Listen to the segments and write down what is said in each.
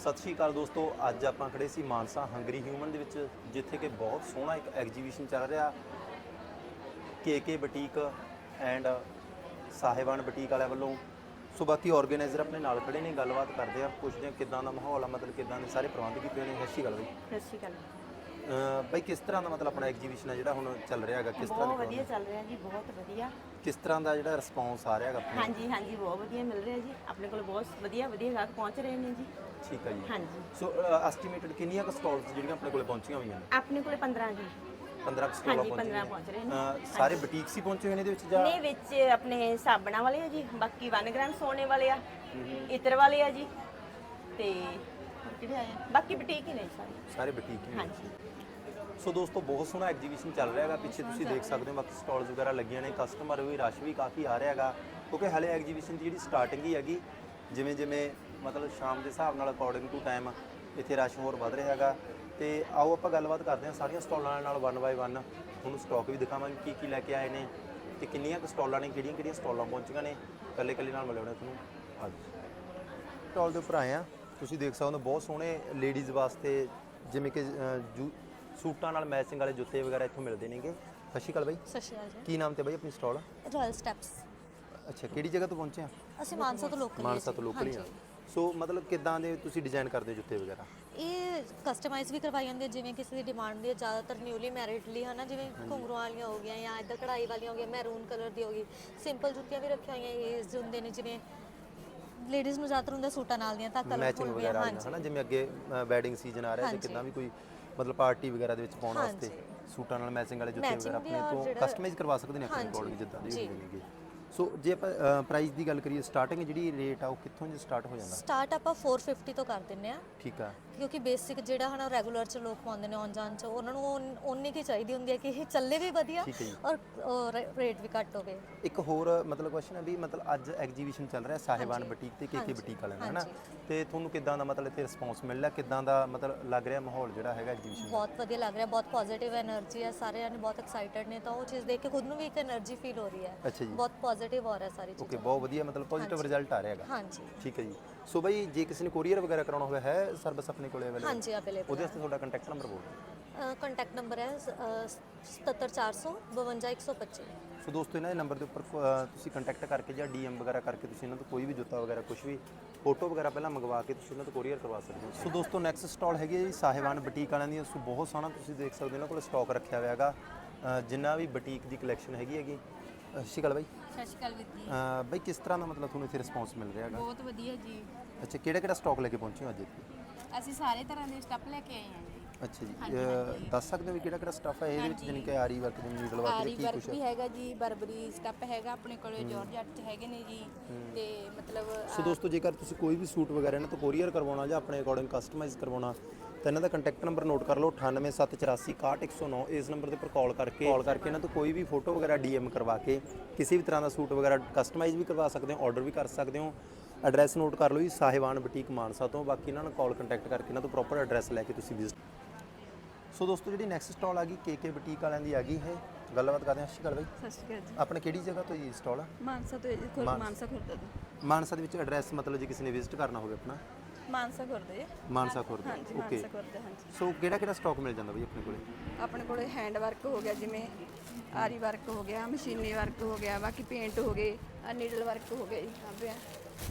ਸਤਿ ਸ਼੍ਰੀ ਅਕਾਲ ਦੋਸਤੋ ਅੱਜ ਆਪਾਂ ਖੜੇ ਸੀ ਮਾਨਸਾ ਹੰਗਰੀ ਹਿਊਮਨ ਦੇ ਵਿੱਚ ਜਿੱਥੇ ਕਿ ਬਹੁਤ ਸੋਹਣਾ ਇੱਕ ਐਗਜੀਬਿਸ਼ਨ ਚੱਲ ਰਿਹਾ। KK boutique and Sahiban boutique ਵਾਲਿਆਂ ਵੱਲੋਂ। ਸੋ ਬਾਕੀ ਆਰਗੇਨਾਈਜ਼ਰ ਆਪਣੇ ਨਾਲ ਖੜੇ ਨੇ ਗੱਲਬਾਤ ਕਰਦੇ ਆ ਪੁੱਛਦੇ ਆ ਕਿਦਾਂ ਦਾ ਮਾਹੌਲ ਆ ਮਤਲਬ ਕਿਦਾਂ ਦੇ ਸਾਰੇ ਪ੍ਰਬੰਧ ਕੀਤੇ ਨੇ। ਸਤਿ ਸ਼੍ਰੀ ਅਕਾਲ ਬਈ। ਸਤਿ ਸ਼੍ਰੀ ਅਕਾਲ। ਬਈ ਕਿਸ ਤਰ੍ਹਾਂ ਦਾ ਮਤਲਬ ਆਪਣਾ ਐਗਜੀਬਿਸ਼ਨ ਹੈ ਜਿਹੜਾ ਹੁਣ ਚੱਲ ਰਿਹਾ ਹੈਗਾ? ਕਿਸ ਤਰ੍ਹਾਂ ਬਹੁਤ ਵਧੀਆ ਚੱਲ ਰਿਹਾ ਜੀ ਬਹੁਤ ਵਧੀਆ। ਕਿਸ ਤਰ੍ਹਾਂ ਦਾ ਜਿਹੜਾ ਰਿਸਪੌਂਸ ਆ ਰਿਹਾ ਹੈਗਾ ਆਪਣੇ? ਹਾਂਜੀ ਹਾਂਜੀ ਬਹੁਤ ਵਧੀਆ ਮਿਲ ਰਿਹਾ ਜੀ। ਆਪਣੇ ਕੋਲ ਬਹੁਤ ਵਧੀਆ ਵਧੀਆ ਗਾਹਕ ਪਹੁੰਚ ਰਹੇ ਨੇ ਜੀ। ਠੀਕ ਹੈ ਜੀ। ਹਾਂਜੀ। ਸੋ ਐਸਟੀਮੇਟਡ ਕਿੰਨੀਆਂ ਕੁ ਸਟਾਲਸ ਜਿਹੜੀਆਂ ਆਪਣੇ ਕੋਲੇ ਪਹੁੰਚੀਆਂ ਹੋਈਆਂ ਨੇ? ਆਪਣੇ ਕੋਲੇ 15 ਜੀ। 15 ਕੁ ਸਟਾਲਾਂ ਹਾਂਜੀ, ਪਹੁੰਚੀਆਂ 15 ਪਹੁੰਚ ਰਹੇ ਨੇ। ਅਹ ਸਾਰੇ ਬੁਟੀਕਸ ਹੀ ਪਹੁੰਚੇ ਹੋਏ ਨੇ ਇਹਦੇ ਵਿੱਚ ਜਾਂ? ਨੇ ਵਿੱਚ ਆਪਣੇ ਸਾਬਣਾ ਵਾਲੇ ਆ ਜੀ ਬਾਕੀ 1 ਗ੍ਰਾਮ ਸੋਨੇ ਵਾਲੇ ਆ ਇਤਰ ਵਾਲੇ ਆ ਜੀ ਤੇ ਹੋਰ ਕਿਹੜੇ ਆਏ ਆ? ਬਾਕੀ ਬੁਟੀਕ ਹੀ ਨੇ ਜੀ ਸਾਰੇ। ਸਾਰੇ ਬੁਟੀਕ ਹੀ ਨੇ। ਹਾਂਜੀ। ਸੋ ਦੋਸਤੋ ਬਹੁਤ ਸੋਹਣਾ ਐਗਜੀਬਿਸ਼ਨ ਚੱਲ ਰਿਹਾ ਹੈਗਾ। ਪਿੱਛੇ ਤੁਸੀਂ ਦੇਖ ਸਕਦੇ ਹੋ ਬਾਕੀ ਸਟਾਲਸ ਵਗੈਰਾ ਲੱਗੀਆਂ ਨੇ। ਕਸਟਮਰ ਵੀ ਰਸ਼ ਵੀ ਕਾਫੀ ਆ ਰਿਹਾ ਹੈਗਾ। ਕਿਉਂਕਿ ਹਲੇ ਐਗਜੀਬਿਸ਼ਨ ਦੀ ਜਿਹੜੀ ਸਟਾਰਟਿੰਗ ਹੀ ਹੈਗੀ ਜਿਵੇਂ ਜਿਵੇਂ ਮਤਲਬ ਸ਼ਾਮ ਦੇ ਹਿਸਾਬ ਨਾਲ ਅਕੋਰਡਿੰਗ ਟੂ ਟਾਈਮ ਇੱਥੇ ਰਸ਼ ਹੋਰ ਵੱਧ ਰਿਹਾ ਹੈਗਾ। ਤੇ ਆਓ ਆਪਾਂ ਗੱਲਬਾਤ ਕਰਦੇ ਹਾਂ ਸਾਰੀਆਂ ਸਟਾਲਾਂ ਨਾਲ ਵਨ ਬਾਏ ਵਨ ਤੁਹਾਨੂੰ ਸਟਾਕ ਵੀ ਦਿਖਾਵਾਂਗੇ ਕੀ ਕੀ ਲੈ ਕੇ ਆਏ ਨੇ ਤੇ ਕਿੰਨੀਆਂ ਕੁ ਸਟਾਲਾਂ ਨੇ ਕਿਹੜੀਆਂ ਕਿਹੜੀਆਂ ਸਟਾਲਾਂ ਪਹੁੰਚੀਆਂ ਨੇ। ਕੱਲੇ ਕੱਲੇ ਨਾਲ ਮਿਲਾਉਣਾ ਤੁਹਾਨੂੰ। ਅੱਜ ਸਟਾਲ ਦੇ ਉੱਪਰ ਆਏ ਆ ਤੁਸੀਂ ਦੇਖ ਸਕਦੇ ਹੋ ਬਹੁਤ ਸੋਹਣੇ ਲੇਡੀਜ਼ ਵਾਸਤੇ ਜਿਵੇਂ ਕਿ ਸੂਟਾਂ ਨਾਲ ਮੈਚਿੰਗ ਵਾਲੇ ਜੁੱਤੇ ਵਗੈਰਾ ਇੱਥੋਂ ਮਿਲਦੇ ਨੇਗੇ। ਸਤਿ ਸ਼੍ਰੀ ਅਕਾਲ ਬਾਈ। ਸਤਿ ਸ਼੍ਰੀ ਅਕਾਲ ਕੀ ਨਾਮ ਤੇ ਬਾਈ ਆਪਣੀ ਸਟਾਲ ਰਾਇਲ ਸਟੈਪਸ ਅੱਛਾ ਕਿਹੜੀ ਜਗ੍ਹਾ ਤੋਂ ਪਹੁੰਚੇ ਆ? ਅਸੀਂ ਮਾਨਸਾ ਤੋਂ ਲੋਕਲ ਮਾਨਸਾ ਤੋਂ ਲੋਕਲ ਹੀ ਆ ਸੋ ਮਤਲਬ ਕਿੱਦਾਂ ਦੇ ਤੁਸੀਂ ਡਿਜ਼ਾਈਨ ਕਰਦੇ ਹੋ ਜੁੱਤੇ ਵਗੈਰਾ ਇਹ ਕਸਟਮਾਈਜ਼ ਵੀ ਕਰਵਾਈ ਜਾਂਦੀ ਜਿਵੇਂ ਕਿਸੇ ਦੀ ਡਿਮਾਂਡ ਦੀ ਹੈ ਜ਼ਿਆਦਾਤਰ ਨਿਊਲੀ ਮੈਰਿਡ ਲਈ ਹਨਾ ਜਿਵੇਂ ਘੁੰਗਰੂ ਵਾਲੀਆਂ ਹੋ ਗਈਆਂ ਜਾਂ ਇੱਧਰ ਕਢਾਈ ਵਾਲੀਆਂ ਹੋ ਗਈਆਂ ਮੈਰੂਨ ਕਲਰ ਦੀ ਹੋ ਗਈ ਸਿੰਪਲ ਜੁੱਤੀਆਂ ਵੀ ਰੱਖੀਆਂ ਹੋਈਆਂ ਇਹ ਹੁੰਦੇ ਨੇ ਜਿਵੇਂ ਲੇਡੀਜ਼ ਨੂੰ ਜ਼ਿਆਦਾਤਰ ਹੁੰਦਾ ਸੂਟਾਂ ਨਾਲ ਦੀਆਂ ਤਾਂ ਕਲਰਫੁਲ ਵੀ ਹਾਂਜੀ ਹਨਾ ਜਿਵੇਂ ਅੱਗੇ ਵੈਡਿੰਗ ਸੀਜ਼ਨ ਆ ਰਿਹਾ ਤੇ। ਕਿੱਦਾਂ ਵੀ ਕੋਈ ਮਤਲਬ ਪਾਰਟੀ ਵਗੈਰਾ ਦੇ ਵਿੱਚ ਪਾਉਣ। ਵਾਸਤੇ ਸੂਟਾਂ ਨਾਲ ਮੈਚਿੰਗ ਵਾਲੇ ਜੁੱਤੇ ਵਗੈਰਾ ਆਪਣੇ ਤੋਂ ਕਸਟਮਾਈਜ਼ ਕਰਵਾ ਸਕਦੇ ਨੇ ਆਪਣੇ। ਅਕੋਰਡਿੰਗ ਜਿੱਦਾਂ ਦੇ। ਹੁੰਦੇ ਨੇਗੇ ਸੋ ਜੇ ਆਪਾਂ ਪ੍ਰਾਈਸ ਦੀ ਗੱਲ ਕਰੀਏ ਸਟਾਰਟਿੰਗ ਜਿਹੜੀ ਰੇਟ ਆ ਉਹ ਕਿੱਥੋਂ ਜੇ ਸਟਾਰਟ ਹੋ ਜਾਂਦਾ? ਸਟਾਰਟ ਆਪਾਂ 450 ਤੋਂ ਕਰ ਦਿੰਨੇ ਆ ਠੀਕ ਆ। ਕਿਉਂਕਿ ਬੇਸਿਕ ਜਿਹੜਾ ਹਨਾ ਰੈਗੂਲਰ ਚ ਲੋਕ ਪਾਉਂਦੇ ਨੇ ਔਨ ਜਾਨ ਚ ਉਹਨਾਂ ਨੂੰ ਉਨ- ਉਨੀ ਕੀ ਚਾਹੀਦੀ ਹੁੰਦੀ ਹੈ ਕਿ ਇਹ ਚੱਲੇ ਵੀ ਵਧੀਆ ਠੀਕ ਹੈ ਜੀ। ਔਰ ਅ, ਰੇਟ ਵੀ ਘੱਟ ਹੋਵੇ। ਇੱਕ ਹੋਰ ਮਤਲਬ ਕੁਐਸਚਨ ਹੈ ਵੀ ਮਤਲਬ ਅੱਜ ਐਗਜੀਬਿਸ਼ਨ ਚੱਲ ਰਿਹਾ ਸਾਹਿਬਾਨ ਹਾਂਜੀ। ਬੁਟੀਕ ਤੇ ਕੇਕੇ ਹਾਂਜੀ। ਬੁਟੀਕ ਵਾਲਿਆਂ ਦਾ ਹੈ ਨਾ ਤੇ ਤੁਹਾਨੂੰ ਕਿੱਦਾਂ ਦਾ ਮਤਲਬ ਇੱਥੇ ਰਿਸਪੌਂਸ ਮਿਲ ਰਿਹਾ? ਕਿੱਦਾਂ ਦਾ ਮਤਲਬ ਲੱਗ ਰਿਹਾ ਮਾਹੌਲ ਜਿਹੜਾ ਹੈਗਾ ਐਗਜੀਬਿਸ਼ਨ ਬਹੁਤ ਵਧੀਆ ਲੱਗ ਰਿਹਾ ਬਹੁਤ ਪੋਜ਼ਿਟਿਵ એનર્ਜੀ ਹੈ ਸਾਰੇ ਜਾਣੇ ਬਹੁਤ ਐਕਸਾਈਟਡ ਨੇ ਤਾਂ ਉਹ ਚੀਜ਼ ਦੇਖ ਕੇ ਖੁਦ ਨੂੰ ਵੀ ਇੱਕ એનર્ਜੀ ਫੀਲ ਹੋ ਰਹੀ ਹੈ। ਅੱਛਾ ਜੀ। ਬਹੁਤ ਪੋਜ਼ਿਟਿਵ ਹੋ ਰਿਹਾ ਸਾਰੀ ਓਕੇ ਚੀਜ਼। ਬਹੁਤ ਵਧੀਆ ਮਤਲਬ ਪੋਜ਼ਿਟਿਵ ਹਾਂਜੀ। ਰਿਜ਼ਲਟ ਆ ਰਿਹਾ ਹੈਗਾ। ਹਾਂਜੀ। ਠੀਕ ਹੈ ਜੀ। ਸੋ ਬਈ ਜੇ ਕਿਸੇ ਨੇ ਕੋਰੀਅਰ ਵਗੈਰਾ ਕਰਾਉਣਾ ਹੋਵੇ ਹੈ ਸਰਵਿਸ ਆਪਣੇ ਕੋਲੇ ਅਵੇਲੇਬਲ ਹਾਂਜੀ ਅਵੇਲੇਬਲ ਉਹਦੇ ਵਾਸਤੇ ਤੁਹਾਡਾ ਕੰਟੈਕਟ ਨੰਬਰ ਬੋਲ ਦਿਓ। ਕੰਟੈਕਟ ਨੰਬਰ ਹੈ 77400 52125 ਸੋ ਦੋਸਤੋ ਇਹਨਾਂ ਦੇ ਨੰਬਰ ਦੇ ਉੱਪਰ ਤੁਸੀਂ ਕੰਟੈਕਟ ਕਰਕੇ ਜਾਂ ਡੀਐਮ ਵਗੈਰਾ ਕਰਕੇ ਤੁਸੀਂ ਇਹਨਾਂ ਤੋਂ ਕੋਈ ਵੀ ਜੁੱਤਾ ਵਗੈਰਾ ਕੁਝ ਵੀ ਫੋਟੋ ਵਗੈਰਾ ਪਹਿਲਾਂ ਮੰਗਵਾ ਕੇ ਤੁਸੀਂ ਇਹਨਾਂ ਤੋਂ ਕੋਰੀਅਰ ਕਰਵਾ ਸਕਦੇ ਹੋ। ਸੋ ਦੋਸਤੋ ਨੈਕਸਟ ਸਟਾਲ ਹੈਗੀ ਹੈ ਜੀ ਸਾਹਿਬਾਨ ਬੁਟੀਕ ਵਾਲਿਆਂ ਦੀ ਸੋ ਬਹੁਤ ਸੋਹਣਾ ਤੁਸੀਂ ਦੇਖ ਸਕਦੇ ਹੋ ਇਹਨਾਂ ਕੋਲ ਸਟਾਕ ਰੱਖਿਆ ਹੋਇਆ ਹੈਗਾ। ਜਿੰਨਾ ਵੀ ਬੁਟੀਕ ਦੀ ਕਲੈਕਸ਼ਨ ਹੈਗੀ ਹੈਗੀ। ਸਤਿ ਸ਼੍ਰੀ ਅਕਾਲ ਬਾਈ। ਸਤਿ ਸ਼੍ਰੀ ਅਕਾਲ ਵੀਰ ਜੀ। ਅਹ, ਬਾਈ ਕਿਸ ਤਰ੍ਹਾਂ ਦਾ ਮਤਲਬ ਤੁਹਾਨੂੰ ਇੱਥੇ ਰਿਸਪੌਂਸ ਮਿਲ ਰਿਹਾ ਹੈਗਾ? ਬਹੁਤ ਵਧੀਆ ਜੀ। ਅੱਛਾ ਕਿਹੜਾ ਕਿਹੜਾ ਸਟਾਕ ਲੈ ਕੇ ਪਹੁੰਚੇ ਹੋ ਅੱਜ ਇੱਥੇ? ਅਸੀਂ ਸਾਰੇ ਤਰ੍ਹਾਂ ਦੇ ਸਟੱਪ ਲੈ ਕੇ ਆਏ ਹਾਂ ਜੀ। ਅੱਛਾ ਜੀ। ਅਹ, ਦੱਸ ਸਕਦੇ ਹੋ ਵੀ ਕਿਹੜਾ ਕਿਹੜਾ ਸਟਾਫ ਹੈ? ਇਹਦੇ ਵਿੱਚ ਜਾਣੀ ਕਿ ਆਰੀ ਵਰਕ ਦੇ ਨੀਡਲ ਵਰਕ ਆਰੀ ਦੇ ਕੀ ਵਰਕ ਕੁਛ ਵੀ ਹੈ ਹੈਗਾ ਜੀ ਬਰਬਰੀ ਸਟੱਪ ਹੈਗਾ ਆਪਣੇ ਕੋਲੇ ਜਾਰਜਟ ਚ ਹੈਗੇ ਨੇ ਜੀ। ਤੇ ਮਤਲਬ ਸੋ ਦੋਸਤੋ ਜੇਕਰ ਤੁਸੀਂ ਕੋਈ ਵੀ ਸੂਟ ਵਗੈਰਾ ਇਹਨਾਂ ਤੋਂ ਕੋਰੀਅਰ ਕਰਵਾਉਣਾ ਜਾਂ ਆਪਣੇ ਅਕੋਰਡਿੰਗ ਕਸਟਮਾਈਜ਼ ਕਰਵਾਉਣਾ ਤਾਂ ਇਹਨਾਂ ਦਾ ਕੰਟੈਕਟ ਨੰਬਰ ਨੋਟ ਕਰ ਲਓ 9874866109 ਇਸ ਨੰਬਰ ਦੇ ਉੱਪਰ ਕਾਲ ਕਰਕੇ ਕਾਲ ਕਰਕੇ ਇਹਨਾਂ ਤੋਂ ਕੋਈ ਵੀ ਫੋਟੋ ਵਗੈਰਾ ਡੀਐਮ ਕਰਵਾ ਕੇ ਕਿਸੇ ਵੀ ਤਰ੍ਹਾਂ ਦਾ ਸੂਟ ਵਗੈਰਾ ਕਸਟਮਾਈਜ਼ ਵੀ ਕਰਵਾ ਸਕਦੇ ਹੋ ਆਰਡਰ ਵੀ ਕਰ ਸਕਦੇ ਹੋ। ਐਡਰੈਸ ਨੋਟ ਕਰ ਲਓ ਜੀ ਸਾਹਿਬਾਨ ਬੁਟੀਕ ਮਾਨਸਾ ਤੋਂ ਬਾਕੀ ਇਹਨਾਂ ਨੂੰ ਕਾਲ ਕੰਟੈਕਟ ਕਰਕੇ ਇਹਨਾਂ ਤੋਂ ਪ੍ਰੋਪਰ ਐਡਰੈਸ ਲੈ ਕੇ ਤੁਸੀਂ ਵਿਜ਼ਿਟ ਸੋ ਦੋਸਤੋ ਜਿਹੜੀ ਨੈਕਸਟ ਸਟਾਲ ਆ ਗਈ ਕੇਕੇ ਬੁਟੀਕ ਵਾਲਿਆਂ ਦੀ ਆ ਗਈ ਹੈ ਗੱਲਬਾਤ ਕਰਦੇ ਹਾਂ ਸਤਿ ਸ਼੍ਰੀ ਅਕਾਲ ਬਾਈ। ਸਤਿ ਸ਼੍ਰੀ ਅਕਾਲ ਜੀ। ਆਪਣੇ ਕਿਹੜੀ ਜਗ੍ਹਾ ਤੋਂ ਜੀ ਸਟਾਲ ਆ? ਮਾਨਸਾ ਤੋਂ ਜੀ ਮਾਨਸਾ। ਖੁਰਦ ਤੋਂ। ਮਾਨਸਾ ਦੇ ਵਿੱਚ ਐਡਰੈਸ ਮਤਲਬ ਜੇ ਕਿਸੇ ਨੇ ਵਿਜ਼ਿਟ ਕਰਨਾ ਹੋਵੇ ਆਪਣਾ। ਮਾਨਸਾ ਖੁਰਦ ਜੀ। ਮਾਨਸਾ ਖੁਰਦ। ਹਾਂਜੀ ਓਕੇ ਮਾਨਸਾ ਖੁਰਦ ਹਾਂਜੀ। ਸੋ ਕਿਹੜਾ ਕਿਹੜਾ ਸਟਾਕ ਮਿਲ ਜਾਂਦਾ ਬਈ ਆਪਣੇ ਕੋਲੇ? ਆਪਣੇ ਕੋਲੇ ਹੈਂਡ ਵਰਕ ਹੋ ਗਿਆ ਜਿਵੇਂ ਆਰੀ ਵਰਕ ਹੋ ਗਿਆ ਮਸ਼ੀਨੀ ਵਰਕ ਹੋ ਗਿਆ ਬਾਕੀ ਪੇਂਟ ਹੋ ਗਏ ਆ ਨੀਡਲ ਵਰਕ ਹੋ ਗਿਆ ਜੀ ਆ। ਪਿਆ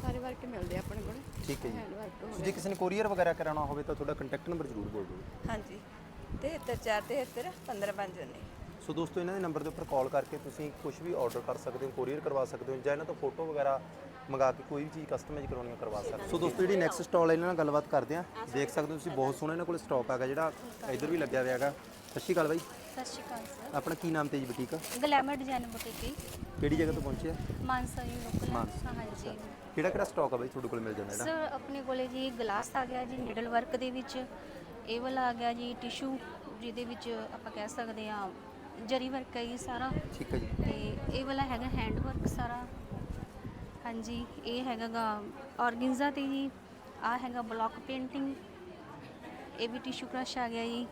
ਸਾਰੇ ਵਰਕ ਮਿਲਦੇ ਆ ਆਪਣੇ ਕੋਲੇ। ਠੀਕ ਹੈ ਹੈਂਡ ਜੀ ਵਰਕ ਹੋ ਸੋ ਜੇ ਕਿਸੇ ਨੇ ਕੋਰੀਅਰ ਵਗੈਰਾ ਕਰਾਉਣਾ ਹੋਵੇ ਤਾਂ ਤੁਹਾਡਾ ਕੰਟੈਕਟ ਨੰਬਰ ਜ਼ਰੂਰ ਬੋਲ ਦਿਓ। ਹਾਂਜੀ। 73 73 15 ਨੇ ਸੋ ਦੋਸਤੋ ਇਹਨਾਂ ਦੇ ਨੰਬਰ ਦੇ ਉੱਪਰ ਕਾਲ ਕਰਕੇ ਤੁਸੀਂ ਕੁਝ ਵੀ ਆਰਡਰ ਕਰ ਸਕਦੇ ਹੋ ਕੋਰੀਅਰ ਕਰਵਾ ਸਕਦੇ ਹੋ ਜਾਂ ਇਹਨਾਂ ਤੋਂ ਫੋਟੋ ਵਗੈਰਾ ਮੰਗਾ ਕੇ ਕੋਈ ਵੀ ਚੀਜ਼ ਕਸਟਮਾਈਜ਼ ਕਰਾਉਣੀ ਹੈ ਕਰਵਾ ਸਕਦੇ ਹੋ। ਸੋ ਦੋਸਤੋ ਜਿਹੜੀ ਨੈਕਸਟ ਸਟਾਲ ਹੈ ਇਹਨਾਂ ਨਾਲ ਗੱਲਬਾਤ ਕਰਦੇ ਆ ਦੇਖ ਸਕਦੇ ਹੋ ਤੁਸੀਂ ਬਹੁਤ ਸੋਹਣਾ ਇਹਨਾਂ ਕੋਲ ਸਟਾਕ ਹੈਗਾ ਜਿਹੜਾ ਇੱਧਰ ਵੀ ਲੱਗਿਆ ਹੋਇਆ ਹੈਗਾ। ਸਤਿ ਸ਼੍ਰੀ ਅਕਾਲ ਬਾਈ। ਸਤਿ ਸ਼੍ਰੀ ਅਕਾਲ ਸਰ। ਆਪਣਾ ਕੀ ਨਾਮ ਤੇ ਜੀ ਬੁਟੀਕ? ਗਲੈਮਰ ਡਿਜ਼ਾਈਨ ਬੁਟੀਕ ਕਿਹੜੀ ਜਗ੍ਹਾ ਤੋਂ ਪਹੁੰਚੇ ਆ? ਮਾਨਸਾ ਜੀ ਲੋਕਲ ਮਾਨਸਾ, ਹਾਂਜੀ ਕਿਹੜਾ ਕਿਹੜਾ ਸਟਾਕ ਆ ਬਾਈ ਤੁਹਾਡੇ ਕੋਲ ਮਿਲ ਜਾਂਦਾ ਜਿਹੜਾ ਸਰ ਆਪਣੇ ਕੋਲੇ ਜੀ ਗਲਾਸ ਆ ਗਿਆ ਜੀ ਨੀਡਲ ਵਰਕ ਦੇ ਵਿੱਚ। ਇਹ ਵਾਲਾ ਆ ਗਿਆ ਜੀ ਟਿਸ਼ੂ ਜਿਹਦੇ ਵਿੱਚ ਆਪਾਂ ਕਹਿ ਸਕਦੇ ਆ ਜਰੀ ਵਰਕ ਹੈ ਜੀ ਸਾਰਾ। ਠੀਕ ਹੈ ਜੀ। ਤੇ ਇਹ ਵਾਲਾ ਹੈਗਾ ਹੈਂਡ ਵਰਕ ਸਾਰਾ। ਹਾਂਜੀ ਇਹ ਹੈਗਾਗਾ ਔਰਗੈਂਜ਼ਾ ਤੇ ਜੀ ਆ ਹੈਗਾ ਬਲੌਕ ਪੇਂਟਿੰਗ ਇਹ ਵੀ ਟਿਸ਼ੂ ਕ੍ਰਸ਼ ਆ ਗਿਆ ਜੀ